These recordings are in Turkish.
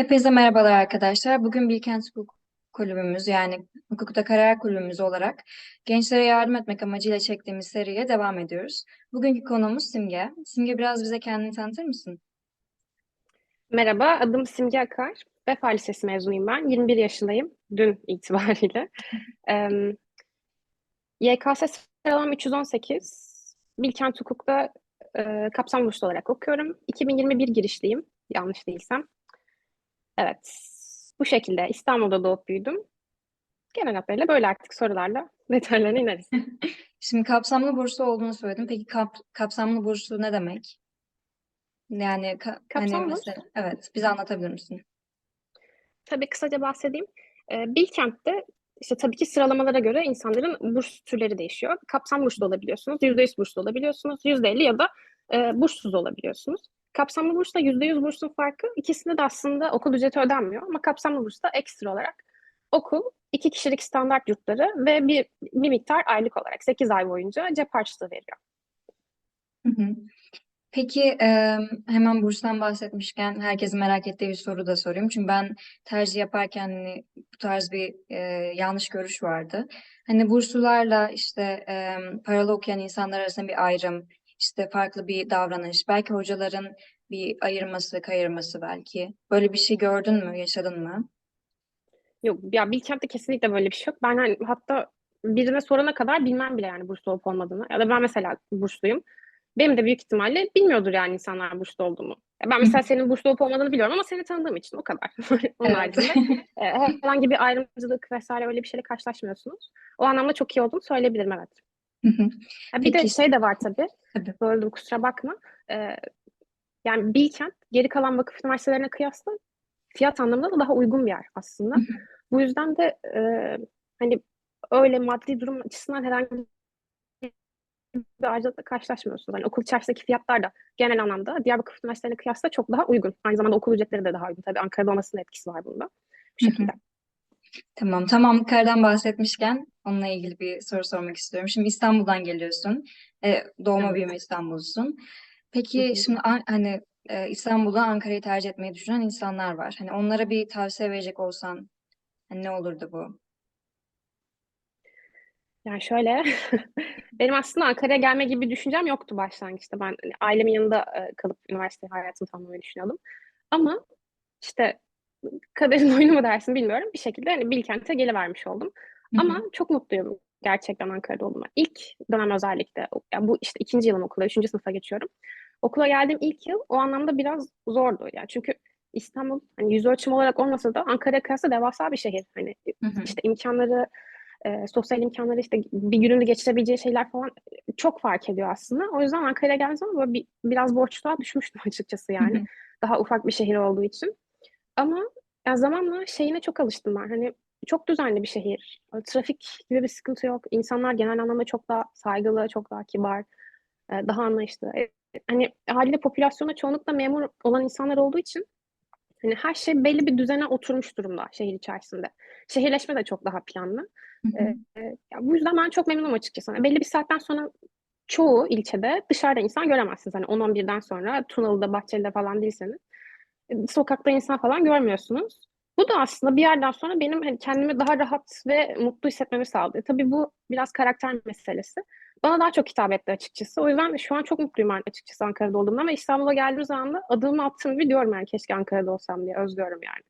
Hepinize merhabalar arkadaşlar. Bugün Bilkent Hukuk Kulübümüz yani Hukukta Kariyer Kulübümüz olarak gençlere yardım etmek amacıyla çektiğimiz seriye devam ediyoruz. Bugünkü konuğumuz Simge. Simge biraz bize kendini tanıtır mısın? Merhaba, adım Simge Akar. Vefa Lisesi mezunuyum ben. 21 yaşındayım dün itibariyle. YKS sıralamam 318. Bilkent Hukuk'ta e, kapsam burslu olarak okuyorum. 2021 girişliyim, yanlış değilsem. Evet, bu şekilde İstanbul'da doğup büyüdüm. Genel hatlarıyla böyle artık sorularla detaylarına ineriz. Şimdi kapsamlı burslu olduğunu söyledin. Peki kap, kapsamlı burslu ne demek? Yani ka- hani Kapsam burs, mesela evet bize anlatabilir misin? tabii kısaca bahsedeyim. E, Bilkent'te işte tabii ki sıralamalara göre insanların burs türleri değişiyor. Kapsam burslu olabiliyorsunuz, %100 burslu olabiliyorsunuz, %50 ya da e, burssuz olabiliyorsunuz. Kapsamlı bursla %100 bursun farkı ikisinde de aslında okul ücreti ödenmiyor ama kapsamlı bursta ekstra olarak okul iki kişilik standart yurtları ve bir, bir miktar aylık olarak 8 ay boyunca cep harçlığı veriyor. Hı hı. Peki hemen burstan bahsetmişken herkesin merak ettiği bir soru da sorayım. Çünkü ben tercih yaparken hani, bu tarz bir yanlış görüş vardı. Hani burslularla işte e, paralı okuyan insanlar arasında bir ayrım, işte farklı bir davranış, belki hocaların bir ayırması, kayırması belki. Böyle bir şey gördün mü, yaşadın mı? Yok ya Bilkent'te kesinlikle böyle bir şey yok. Ben hani hatta birine sorana kadar bilmem bile yani burslu olup olmadığını. Ya da ben mesela bursluyum. Benim de büyük ihtimalle bilmiyordur yani insanlar burslu olduğumu. Ya Ben mesela senin burslu olup olmadığını biliyorum ama seni tanıdığım için o kadar. Onun haricinde e, herhangi bir ayrımcılık vesaire öyle bir şeyle karşılaşmıyorsunuz. O anlamda çok iyi olduğunu söyleyebilirim evet. Hı hı. Bir de Peki şey de var tabii. tabii. Böldüm kusura bakma. Ee, yani Bilkent geri kalan vakıf üniversitelerine kıyasla fiyat anlamında da daha uygun bir yer aslında. Hı hı. Bu yüzden de e, hani öyle maddi durum açısından herhangi bir ayrıcalıkla karşılaşmıyorsunuz. Hani okul içerisindeki fiyatlar da genel anlamda diğer vakıf üniversitelerine kıyasla çok daha uygun. Aynı zamanda okul ücretleri de daha uygun. Tabii Ankara'da olmasının etkisi var bunda. Bu Hı hı. Tamam, tamam. Kardan bahsetmişken onunla ilgili bir soru sormak istiyorum. Şimdi İstanbul'dan geliyorsun. E, doğma Evet. büyüme İstanbul'sun. Hı Peki hı. şimdi An- hani e, İstanbul'dan Ankara'yı tercih etmeyi düşünen insanlar var. Hani onlara bir tavsiye verecek olsan hani ne olurdu bu? Yani şöyle, benim aslında Ankara'ya gelme gibi bir düşüncem yoktu başlangıçta. Ben hani ailemin yanında e, kalıp üniversite hayatımı tamamlamayı düşünüyordum. Ama işte kaderin oyunu mu dersin bilmiyorum. Bir şekilde hani Bilkent'e gelivermiş oldum. Hı Ama çok mutluyum gerçekten Ankara'da olduğuma. İlk dönem özellikle, yani bu işte ikinci yılım okula, üçüncü sınıfa geçiyorum. Okula geldiğim ilk yıl o anlamda biraz zordu. Yani çünkü İstanbul hani yüz ölçüm olarak olmasa da Ankara'ya kıyasla devasa bir şehir. Hani Hı hı. işte imkanları, e, sosyal imkanları işte bir gününü geçirebileceği şeyler falan çok fark ediyor aslında. O yüzden Ankara'ya geldiğim zaman böyle bir, biraz boşluğa düşmüştüm açıkçası yani. hı. Daha ufak bir şehir olduğu için. Ama ya zamanla şeyine çok alıştım ben. Hani çok düzenli bir şehir. Trafik gibi bir sıkıntı yok. İnsanlar genel anlamda çok daha saygılı, çok daha kibar, e, daha anlayışlı. E, Hani haliyle popülasyonda çoğunlukla memur olan insanlar olduğu için hani her şey belli bir düzene oturmuş durumda şehir içerisinde. Şehirleşme de çok daha planlı. Hı hı. e, ya bu yüzden ben çok memnunum açıkçası. Hani belli bir saatten sonra çoğu ilçede dışarıda insan göremezsiniz. Hani 10-11'den sonra Tunalı'da, Bahçeli'de falan değilseniz sokakta insan falan görmüyorsunuz. Bu da aslında bir yerden sonra benim hani kendimi daha rahat ve mutlu hissetmemi sağlıyor. Tabii bu biraz karakter meselesi. Bana daha çok hitap etti açıkçası. O yüzden şu an çok mutluyum açıkçası Ankara'da olduğumdan ve İstanbul'a geldiğim zaman da adımı attığım gibi diyorum yani keşke Ankara'da olsam diye özlüyorum yani.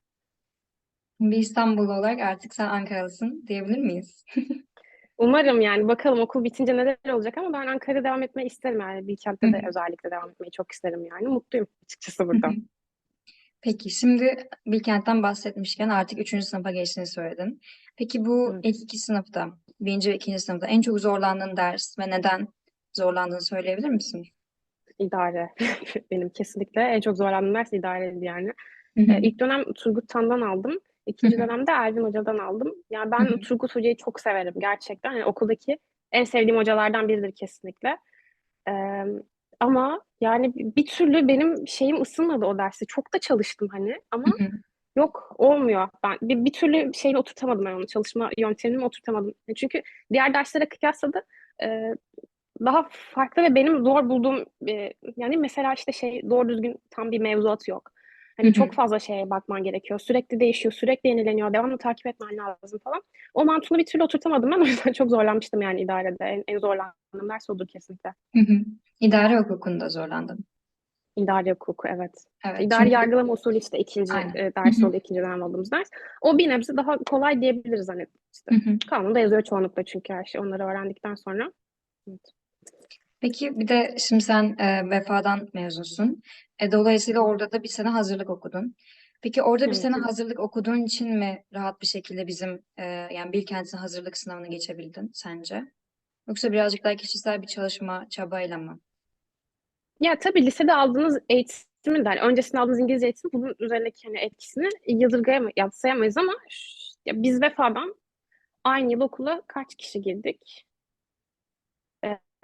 Bir İstanbullu olarak artık sen Ankaralısın diyebilir miyiz? Umarım yani bakalım okul bitince neler olacak ama ben Ankara'da devam etmeyi isterim yani Hı Bilkent'te de özellikle devam etmeyi çok isterim yani. Mutluyum açıkçası burada. hı. Peki şimdi Bilkent'ten bahsetmişken artık üçüncü sınıfa geçtiğini söyledin. Peki bu ilk iki sınıfta, birinci ve ikinci sınıfta en çok zorlandığın ders ve neden zorlandığını söyleyebilir misin? İdare. Benim kesinlikle en çok zorlandığım ders idareydi yani. Hı hı. Ee, ilk dönem Turgut Tan'dan aldım. Hı İkinci hı. dönemde Ervin Hoca'dan aldım. Yani Hı ben hı. Turgut Hoca'yı çok severim gerçekten. Yani okuldaki en sevdiğim hocalardan biridir kesinlikle. Ee, ama yani bir türlü benim şeyim ısınmadı o dersi. Çok da çalıştım hani ama Hı hı. yok olmuyor. Ben bir, bir türlü şeyle oturtamadım ben onu. Çalışma yöntemimi oturtamadım. Çünkü diğer derslere kıyasla da e, daha farklı ve benim zor bulduğum e, yani mesela işte şey doğru düzgün tam bir mevzuat yok. Hani Hı çok fazla şeye bakman gerekiyor. Sürekli değişiyor, sürekli yenileniyor. Devamlı takip etmen lazım falan. O mantığını bir türlü oturtamadım ben. O yüzden çok zorlanmıştım yani idarede. En, en zorlandığım ders odur kesinlikle. Hı hı. İdare hukukunda zorlandın. İdari hukuku evet. Evet. İdari Çünkü yargılama usulü işte ikinci aynen. e, ders oluyor. ikinci dönem aldığımız ders. O bir nebze daha kolay diyebiliriz hani işte. Hı hı. Kanunda yazıyor çoğunlukla çünkü her şey onları öğrendikten sonra. Evet. Peki bir de şimdi sen e, Vefa'dan mezunsun. E, dolayısıyla orada da bir sene hazırlık okudun. Peki orada bir sene hazırlık okuduğun için mi rahat bir şekilde bizim e, yani Bilkent'in hazırlık sınavını geçebildin sence? Yoksa birazcık daha kişisel bir çalışma çabayla mı? Ya tabii lisede aldığınız eğitimin de hani öncesinde aldığınız İngilizce eğitim bunun üzerindeki hani etkisini yadırgayamayız, ama ya biz Vefa'dan aynı yıl okula kaç kişi girdik?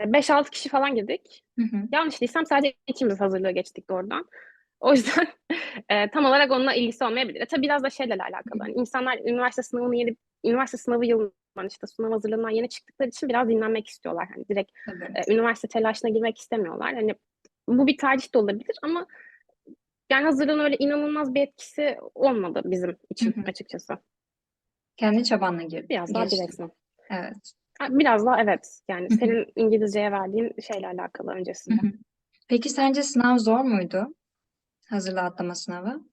5-6 kişi falan girdik. Hı hı. Yanlış değilsem sadece ikimiz hazırlığı geçtik doğrudan. O yüzden e, tam olarak onunla ilgisi olmayabilir. E, tabii biraz da şeyle alakalı. Hani insanlar üniversite sınavını yeni, üniversite sınavı yılından işte sınav hazırlığından yeni çıktıkları için biraz dinlenmek istiyorlar. Hani direkt e, üniversite telaşına girmek istemiyorlar. Hani bu bir tercih de olabilir ama yani hazırlığın öyle inanılmaz bir etkisi olmadı bizim için Hı hı. açıkçası. Kendi çabanla girdin, Biraz daha geçtin. direksiyon. Evet. Biraz daha evet. Yani senin İngilizceye verdiğin şeyle alakalı öncesinde. Peki sence sınav zor muydu? Hazırlığa atlama sınavı.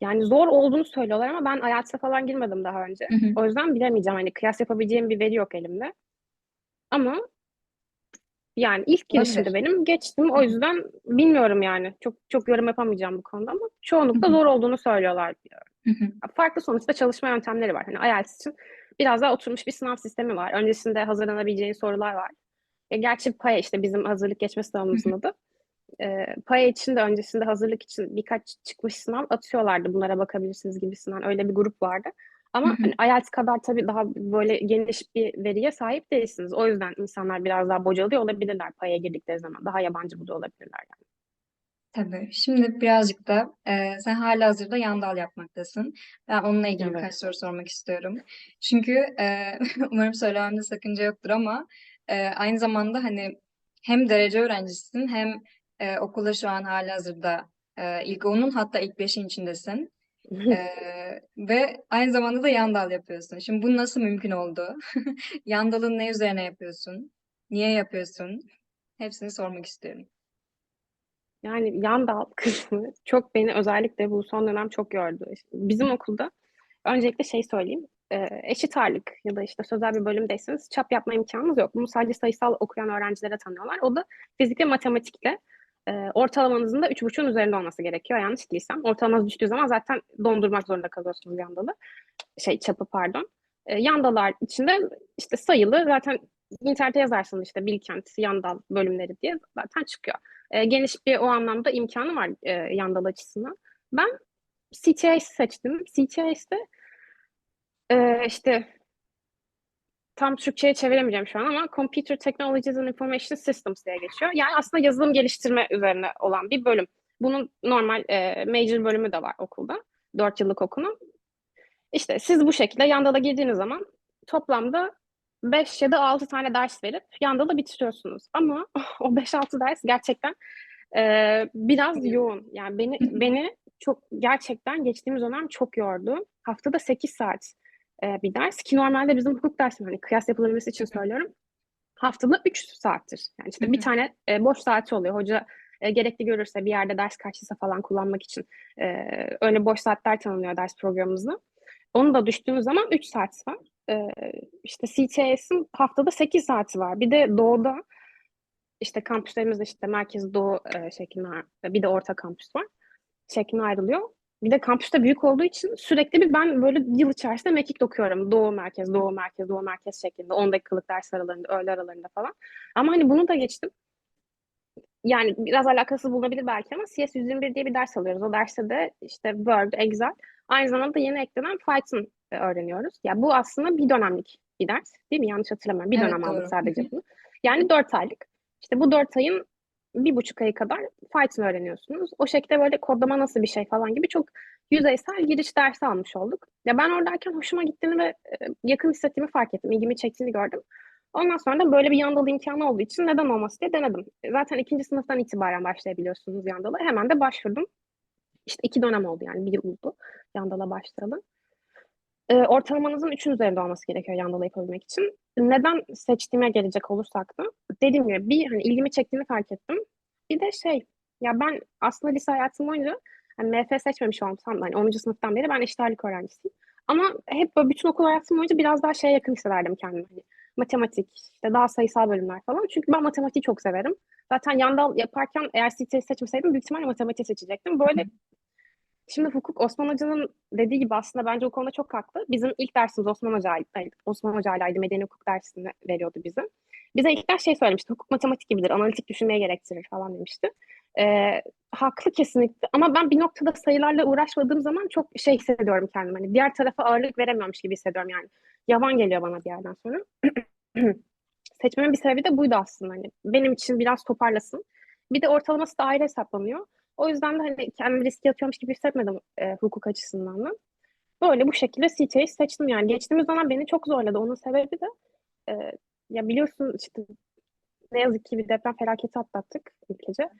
Yani zor olduğunu söylüyorlar ama ben IELTS'e falan girmedim daha önce. Hı hı. O yüzden bilemeyeceğim. Hani kıyas yapabileceğim bir veri yok elimde. Ama yani ilk girişimde Olabilir. benim geçtim. O yüzden bilmiyorum yani. Çok çok yorum yapamayacağım bu konuda ama çoğunlukla zor olduğunu söylüyorlar. Farklı sonuçta çalışma yöntemleri var. Hani IELTS için biraz daha oturmuş bir sınav sistemi var. Öncesinde hazırlanabileceğin sorular var. E, gerçi PAYA işte bizim hazırlık geçme sınavımızın adı. E, PAYA için de öncesinde hazırlık için birkaç çıkmış sınav atıyorlardı. Bunlara bakabilirsiniz gibisinden. Öyle bir grup vardı. Ama hı. hani IELTS kadar tabii daha böyle geniş bir veriye sahip değilsiniz. O yüzden insanlar biraz daha bocalıyor olabilirler PAYA'ya girdikleri zaman. Daha yabancı buluyor olabilirler yani. Tabii. Şimdi birazcık da e, sen halihazırda yan dal yapmaktasın. Ben onunla ilgili birkaç Evet. soru sormak istiyorum. Çünkü e, umarım söylememde sakınca yoktur ama e, aynı zamanda hani hem derece öğrencisisin hem e, okulda şu an halihazırda e, ilk onun hatta ilk beşin içindesin. E, ve aynı zamanda da yan dal yapıyorsun. Şimdi bu nasıl mümkün oldu? Yan dalın ne üzerine yapıyorsun? Niye yapıyorsun? Hepsini sormak istiyorum. Yani yan dal kısmı çok beni özellikle bu son dönem çok yordu. İşte bizim okulda öncelikle şey söyleyeyim. e, eşit ağırlık ya da işte sözel bir bölümdeyseniz çap yapma imkanınız yok. Bunu sadece sayısal okuyan öğrencilere tanıyorlar. O da fizik ve matematikle e, ortalamanızın da 3,5'un üzerinde olması gerekiyor. Yanlış değilsem. Ortalamanız düştüğü zaman zaten dondurmak zorunda kalıyorsunuz yan dalı. Şey çapı pardon. E, yan dallar içinde işte sayılı zaten internete yazarsanız işte Bilkent yan dal bölümleri diye zaten çıkıyor. E, geniş bir o anlamda imkanı var e, yan dal açısından. Ben CTIS seçtim. CTIS'te e, işte tam Türkçe'ye çeviremeyeceğim şu an ama Computer Technologies and Information Systems diye geçiyor. Yani aslında yazılım geliştirme üzerine olan bir bölüm. Bunun normal e, major bölümü de var okulda. 4 yıllık okulun. İşte siz bu şekilde Yandal'a girdiğiniz zaman toplamda 5 ya da 6 tane ders verip Yandal'ı bitiriyorsunuz. Ama o 5-6 ders gerçekten e, biraz yoğun. Yani beni beni çok gerçekten geçtiğimiz dönem çok yordu. Haftada 8 saat e, bir ders ki normalde bizim hukuk dersi hani kıyas yapılabilmesi için söylüyorum. Haftada 3 saattir. Yani işte bir tane e, boş saati oluyor. Hoca e, gerekli görürse bir yerde ders karşısı falan kullanmak için e, öyle boş saatler tanımlıyor ders programımızda. Onu da düştüğünüz zaman 3 saat var. Ee, işte CTS'in haftada 8 saati var. Bir de doğuda işte kampüslerimizde işte merkez doğu e, şeklinde bir de orta kampüs var. Şeklinde ayrılıyor. Bir de kampüs de büyük olduğu için sürekli bir ben böyle yıl içerisinde mekik okuyorum. Doğu merkez, doğu merkez, doğu merkez şeklinde. 10 dakikalık ders aralarında, öğle aralarında falan. Ama hani bunu da geçtim. Yani biraz alakasız bulunabilir belki ama CS 121 diye bir ders alıyoruz. O derste de işte Word, Excel, aynı zamanda yeni eklenen Python e, öğreniyoruz. Ya bu aslında bir dönemlik bir ders değil mi? Yanlış hatırlamıyorum. Bir Evet, dönem aldık doğru. sadece bunu. Yani dört aylık. İşte bu dört ayın bir buçuk ayı kadar Python öğreniyorsunuz. O şekilde böyle kodlama nasıl bir şey falan gibi çok yüzeysel giriş dersi almış olduk. Ya ben oradayken hoşuma gittiğini ve e, yakın hissettiğimi fark ettim. ilgimi çektiğini gördüm. Ondan sonra da böyle bir Yandal imkanı olduğu için neden olmasın diye denedim. Zaten ikinci sınıftan itibaren başlayabiliyorsunuz Yandal'a. Hemen de başvurdum. İşte iki dönem oldu yani bir oldu Yandal'a başlayalı. Ee, ortalamanızın üçün üzerinde olması gerekiyor Yandal'ı yapabilmek için. Neden seçtiğime gelecek olursak da dediğim gibi bir hani ilgimi çektiğini fark ettim. Bir de şey ya ben aslında lise hayatım boyunca hani MF seçmemiş olsam da hani 10. sınıftan beri ben eşit ağırlık öğrencisiyim. Ama hep böyle bütün okul hayatım boyunca biraz daha şeye yakın hissederdim kendimi. Hani matematik, işte daha sayısal bölümler falan. Çünkü ben matematiği çok severim. Zaten Yandal yaparken eğer CT'yi seçmeseydim büyük ihtimalle matematik seçecektim. Böyle Şimdi hukuk Osman Hoca'nın dediği gibi aslında bence o konuda çok haklı. Bizim ilk dersimiz Osman Hoca'ydı. Osman Hoca'ylaydı. Medeni hukuk dersini veriyordu bize. Bize ilk ders şey söylemişti. Hukuk matematik gibidir. Analitik düşünmeye gerektirir falan demişti. Ee, haklı kesinlikle. Ama ben bir noktada sayılarla uğraşmadığım zaman çok şey hissediyorum kendimi. Hani diğer tarafa ağırlık veremiyormuş gibi hissediyorum yani. Yavan geliyor bana bir yerden sonra. Seçmemin bir sebebi de buydu aslında. Hani benim için biraz toparlasın. Bir de ortalaması da ayrı hesaplanıyor. O yüzden de hani kendimi riske atıyormuş gibi hissetmedim e, hukuk açısından da. Böyle bu şekilde CTA'yı seçtim yani. Geçtiğimiz zaman beni çok zorladı. Onun sebebi de e, ya biliyorsun işte ne yazık ki bir deprem felaketi atlattık ülkece.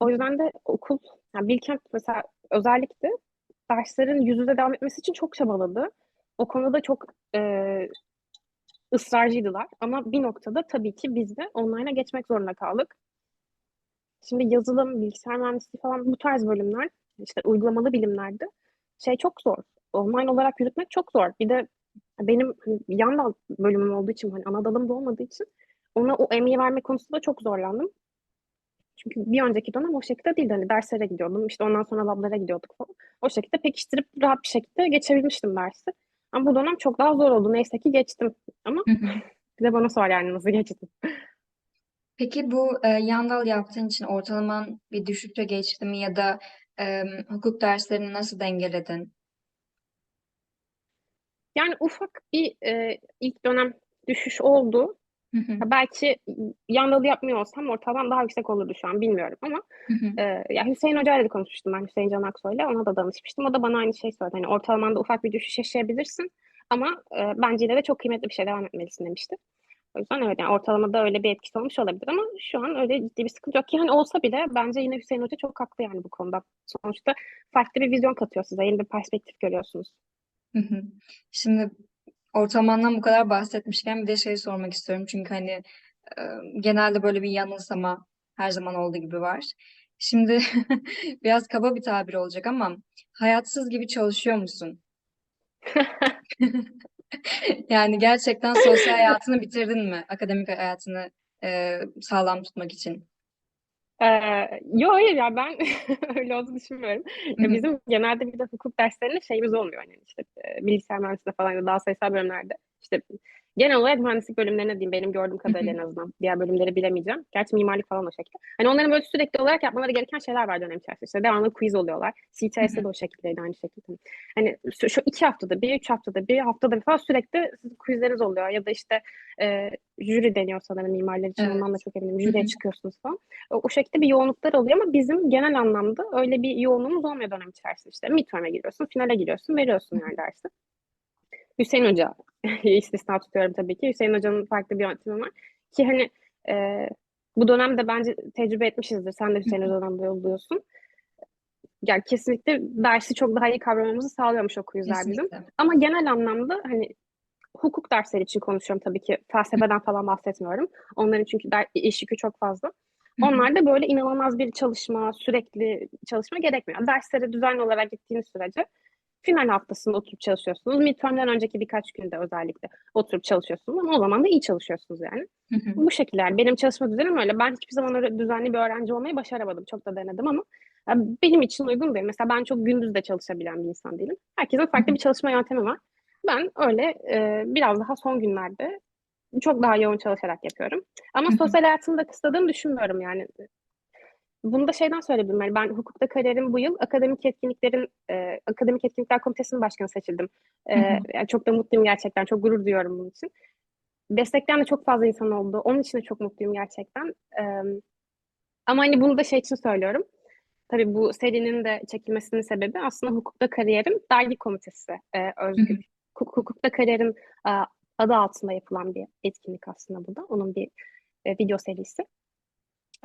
O yüzden de okul, yani Bilkent mesela özellikle derslerin yüz yüze devam etmesi için çok çabaladı. O konuda çok e, ısrarcıydılar. Ama bir noktada tabii ki biz de online'a geçmek zorunda kaldık. Şimdi yazılım, bilgisayar mühendisliği falan bu tarz bölümler, işte uygulamalı bilimlerde şey çok zor. Online olarak yürütmek çok zor. Bir de benim hani yan dal bölümüm olduğu için, hani ana dalım da olmadığı için ona o emeği verme konusunda çok zorlandım. Çünkü bir önceki dönem o şekilde değildi. Hani derslere gidiyordum, işte ondan sonra lablara gidiyorduk falan. O şekilde pekiştirip rahat bir şekilde geçebilmiştim dersi. Ama bu dönem çok daha zor oldu. Neyse ki geçtim. Ama bir de bana sor yani nasıl geçtim. Peki bu e, Yandal yaptığın için ortalaman bir düşüşe geçti mi ya da e, hukuk derslerini nasıl dengeledin? Yani ufak bir e, ilk dönem düşüş oldu. Hı hı, Ya belki yandalı yapmıyor olsam ortalamam daha yüksek olurdu şu an bilmiyorum ama hı hı, e, ya Hüseyin Hoca ile de konuşmuştum ben Hüseyin Can Aksoy'la ona da danışmıştım. O da bana aynı şey söyledi. Hani ortalamanda ufak bir düşüş yaşayabilirsin ama e, bence yine de çok kıymetli bir şey devam etmelisin demişti. O yüzden evet yani ortalamada öyle bir etkisi olmuş olabilir ama şu an öyle ciddi bir sıkıntı yok ki hani olsa bile bence yine Hüseyin Hoca çok haklı yani bu konuda. Sonuçta farklı bir vizyon katıyor size. Yeni bir perspektif görüyorsunuz. hı hı. Şimdi ortalamandan bu kadar bahsetmişken bir de şey sormak istiyorum. Çünkü hani e, genelde böyle bir yanılsama her zaman olduğu gibi var. Şimdi biraz kaba bir tabir olacak ama hayatsız gibi çalışıyor musun? Yani gerçekten sosyal hayatını bitirdin mi? Akademik hayatını e, sağlam tutmak için. Ee, yo hayır ya ben öyle olduğunu düşünmüyorum. Ya bizim genelde bir de hukuk derslerinde şeyimiz olmuyor hani işte e, bilgisayar mühendisliğinde falan ya da daha sayısal bölümlerde işte genel olarak mühendislik bölümlerine diyeyim benim gördüğüm kadarıyla en azından diğer bölümleri bilemeyeceğim. Gerçi mimarlık falan o şekilde. Hani onların böyle sürekli olarak yapmaları gereken şeyler var dönem içerisinde. İşte devamlı quiz oluyorlar. CTS'de de o şekildeydi aynı şekilde. Hani şu, şu iki haftada bir, üç haftada bir, haftada bir falan sürekli quizleriniz oluyor ya da işte e, jüri deniyor sanırım mimarlar için Evet. ondan da çok eminim. Jüriye çıkıyorsunuz falan. O, o şekilde bir yoğunluklar oluyor ama bizim genel anlamda öyle bir yoğunluğumuz olmuyor dönem içerisinde. İşte midterm'e giriyorsun, finale giriyorsun, veriyorsun yani dersi. Hüseyin Hoca istisna tutuyorum tabii ki. Hüseyin Hoca'nın farklı bir yöntemi var. Ki hani e, bu dönemde bence tecrübe etmişizdir. Sen de Hüseyin Hoca'dan da yolluyorsun. Yani kesinlikle dersi çok daha iyi kavramamızı sağlıyormuş o quizler bizim. Ama genel anlamda hani hukuk dersleri için konuşuyorum tabii ki. Felsefeden falan bahsetmiyorum. Onların çünkü der, iş yükü çok fazla. Hı. Onlarda böyle inanılmaz bir çalışma, sürekli çalışma gerekmiyor. Derslere düzenli olarak gittiğiniz sürece final haftasında oturup çalışıyorsunuz. Midterm'den önceki birkaç günde özellikle oturup çalışıyorsunuz ama o zaman da iyi çalışıyorsunuz yani. Hı hı. Bu şekilde yani benim çalışma düzenim öyle. Ben hiçbir zaman öyle düzenli bir öğrenci olmayı başaramadım. Çok da denedim ama ya benim için uygun değil. Mesela ben çok gündüz de çalışabilen bir insan değilim. Herkesin farklı bir çalışma yöntemi var. Ben öyle e, biraz daha son günlerde çok daha yoğun çalışarak yapıyorum. Ama sosyal hayatımı da kısıtladığımı düşünmüyorum yani. Bunu da şeyden söyleyebilirim. Yani ben hukukta kariyerim bu yıl akademik etkinliklerin e, akademik etkinlikler komitesinin başkanı seçildim. E, Hı hı. yani çok da mutluyum gerçekten. Çok gurur duyuyorum bunun için. Destekleyen de çok fazla insan oldu. Onun için de çok mutluyum gerçekten. E, ama hani bunu da şey için söylüyorum. Tabii bu serinin de çekilmesinin sebebi aslında hukukta kariyerim dergi komitesi e, Hı hı. özgür. Huk- Hukukta kariyerin e, adı altında yapılan bir etkinlik aslında bu da. Onun bir e, video serisi.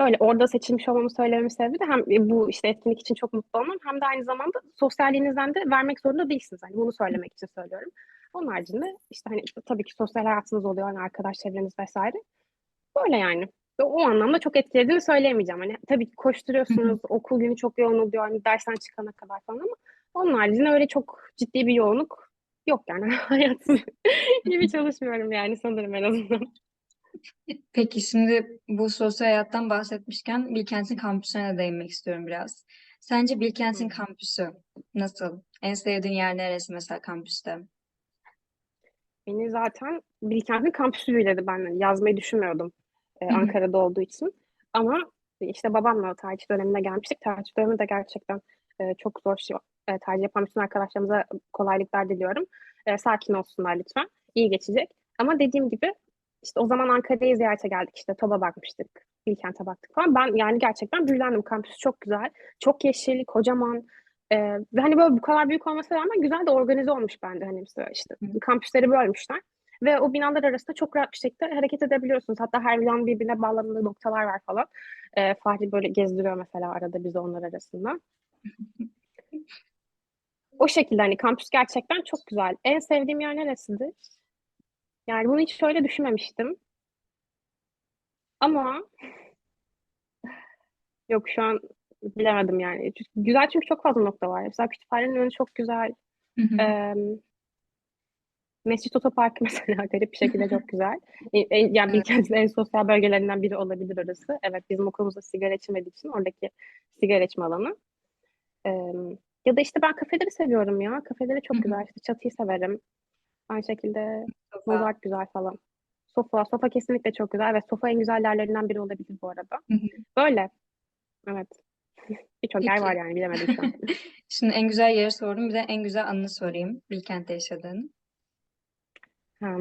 Öyle orada seçilmiş olmamı söylememin sebebi de hem e, bu işte etkinlik için çok mutlu olmam hem de aynı zamanda sosyalliğinizden de vermek zorunda değilsiniz. Hani bunu söylemek için söylüyorum. Onun haricinde işte hani tabii ki sosyal hayatınız oluyor, hani arkadaş çevreniz vesaire. Böyle yani. Ve O anlamda çok etkilediğini söyleyemeyeceğim. Hani tabii ki koşturuyorsunuz, okul günü çok yoğun oluyor, hani dersten çıkana kadar falan ama onun haricinde öyle çok ciddi bir yoğunluk yok yani. Hayatım gibi çalışmıyorum yani sanırım en azından. Peki şimdi bu sosyal hayattan bahsetmişken Bilkent'in kampüsüne de değinmek istiyorum biraz. Sence Bilkent'in kampüsü nasıl? En sevdiğin yer neresi mesela kampüste? Beni zaten Bilkent'in kampüsü büyüledi ben. Yazmayı düşünmüyordum e. Ankara'da olduğu için. Ama işte babamla tercih dönemine gelmiştik. Tercih dönemi de gerçekten e, çok zor. şey. E, tercih yapan bütün arkadaşlarımıza kolaylıklar diliyorum. E, sakin olsunlar lütfen. İyi geçecek. Ama dediğim gibi işte o zaman Ankara'yı ziyarete geldik. İşte TOB'a bakmıştık. Bilkent'e baktık falan. Ben yani gerçekten büyülendim. Kampüs çok güzel. Çok yeşil, kocaman. E, ve hani böyle bu kadar büyük olmasına rağmen güzel de organize olmuş bende. Hani mesela işte Hı. kampüsleri bölmüşler. Ve o binalar arasında çok rahat bir şekilde hareket edebiliyorsunuz. Hatta her binanın birbirine bağlandığı noktalar var falan. Ee, Fahri böyle gezdiriyor mesela arada bizi onlar arasında. O şekilde hani kampüs gerçekten çok güzel. En sevdiğim yer neresidir? Yani bunu hiç şöyle düşünmemiştim. Ama yok şu an bilemedim yani. Güzel çünkü çok fazla nokta var. Mesela kütüphanenin önü çok güzel. Hı hı. Ee, Mescit Otoparkı mesela garip bir şekilde çok güzel. En- en- yani Evet. Bilkent'in en sosyal bölgelerinden biri olabilir orası. Evet bizim okulumuzda sigara içmediği için oradaki sigara içme alanı. Ee, ya da işte ben kafeleri seviyorum ya. Kafeleri çok hı. güzel. İşte çatıyı severim. Aynı şekilde Sofa. Mozart güzel falan. Sofa, sofa kesinlikle çok güzel. Evet, sofa en güzel yerlerinden biri olabilir bu arada. Hı hı. Böyle. Evet. Birçok yer var yani bilemedim şu an. Şimdi en güzel yeri sordum. Bir de en güzel anını sorayım. Bilkent'te yaşadığın. Ha.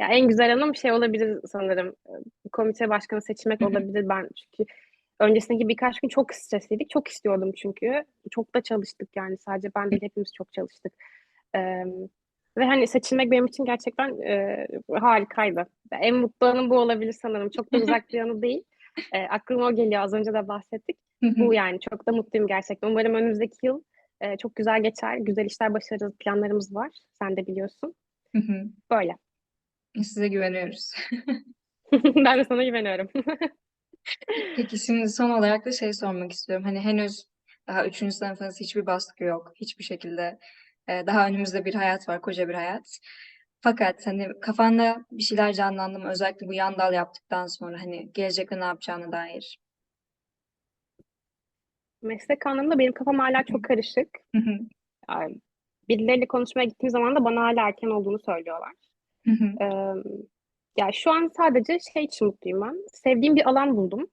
Ya en güzel anım şey olabilir sanırım. e, Komite başkanı seçmek Hı hı. olabilir. Ben çünkü öncesindeki birkaç gün çok stresliydik. Çok istiyordum çünkü. Çok da çalıştık yani. Sadece ben değil hepimiz çok çalıştık. Ee, ve hani seçilmek benim için gerçekten e, harikaydı. En mutlu anım bu olabilir sanırım. Çok da uzak bir anı değil. E, aklıma o geliyor. Az önce de bahsettik. Bu yani çok da mutluyum gerçekten. Umarım önümüzdeki yıl e, çok güzel geçer. Güzel işler başarırız. Planlarımız var. Sen de biliyorsun. Böyle. Size güveniyoruz. ben de sana güveniyorum. Peki şimdi son olarak da şey sormak istiyorum. Hani henüz daha üçüncü sınıfınız hiçbir baskı yok. Hiçbir şekilde e, daha önümüzde bir hayat var, koca bir hayat. Fakat hani kafanda bir şeyler canlandı mı? Özellikle bu yan dal yaptıktan sonra hani gelecekte ne yapacağına dair. Meslek anlamında benim kafam hala çok karışık. Yani birileriyle konuşmaya gittiğim zaman da bana hala erken olduğunu söylüyorlar. Ee, yani şu an sadece şey için mutluyum ben. Sevdiğim bir alan buldum.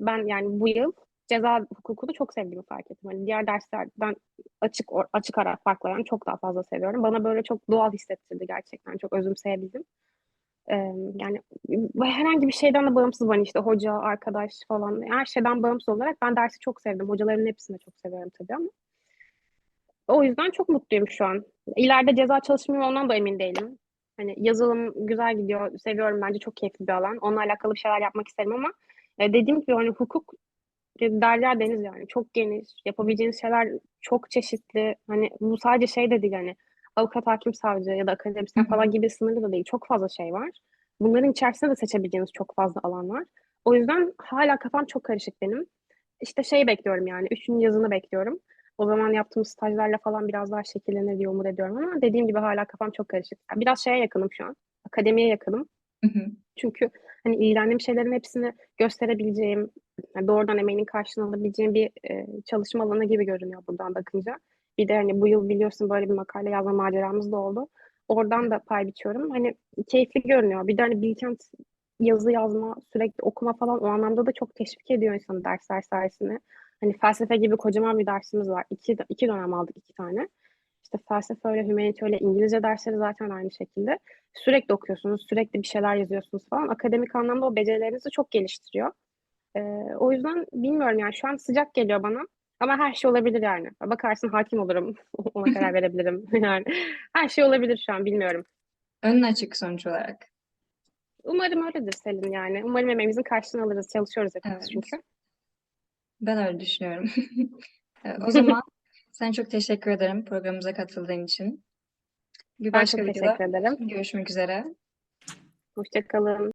Ben yani bu yıl ceza hukukunu çok sevdiğimi fark ettim. Hani diğer derslerden açık açık ara farklı yani çok daha fazla seviyorum. Bana böyle çok doğal hissettirdi gerçekten. Çok özümseyebildim. Ee, yani herhangi bir şeyden de bağımsız bana işte hoca, arkadaş falan her şeyden bağımsız olarak ben dersi çok sevdim. Hocaların hepsini çok seviyorum tabii ama o yüzden çok mutluyum şu an. İleride ceza çalışmıyor ondan da emin değilim. Hani yazılım güzel gidiyor, seviyorum bence çok keyifli bir alan. Onunla alakalı bir şeyler yapmak isterim ama e, dediğim gibi hani hukuk e, derya deniz yani çok geniş. Yapabileceğiniz şeyler çok çeşitli. Hani bu sadece şey de değil hani avukat, hakim, savcı ya da akademisyen falan gibi sınırlı da değil. Çok fazla şey var. Bunların içerisinde de seçebileceğiniz çok fazla alan var. O yüzden hala kafam çok karışık benim. İşte şey bekliyorum yani. Üçüncü yazını bekliyorum. O zaman yaptığımız stajlarla falan biraz daha şekillenir diye umut ediyorum ama dediğim gibi hala kafam çok karışık. Biraz şeye yakınım şu an. Akademiye yakınım. Hı hı. Çünkü hani ilgilendiğim şeylerin hepsini gösterebileceğim, doğrudan emeğinin karşılığını alabileceğim bir e, çalışma alanı gibi görünüyor buradan bakınca. Bir de hani bu yıl biliyorsun böyle bir makale yazma maceramız da oldu. Oradan da pay biçiyorum. Hani keyifli görünüyor. Bir de hani Bilkent yazı yazma, sürekli okuma falan o anlamda da çok teşvik ediyor insanı dersler sayesinde. Hani felsefe gibi kocaman bir dersimiz var. İki, iki dönem aldık iki tane. İşte felsefe öyle, humanity öyle, İngilizce dersleri zaten aynı şekilde. Sürekli okuyorsunuz, sürekli bir şeyler yazıyorsunuz falan. Akademik anlamda o becerilerinizi çok geliştiriyor. Ee, o yüzden bilmiyorum yani şu an sıcak geliyor bana. Ama her şey olabilir yani. Bakarsın hakim olurum. Ona karar verebilirim. Yani her şey olabilir şu an bilmiyorum. Önün açık sonuç olarak. Umarım öyledir Selin yani. Umarım emeğimizin karşılığını alırız. Çalışıyoruz hepimiz Evet. çünkü. Ben öyle düşünüyorum. O zaman sana çok teşekkür ederim programımıza katıldığın için. Bir Ben başka çok videoda teşekkür ederim. görüşmek üzere. Hoşça kalın.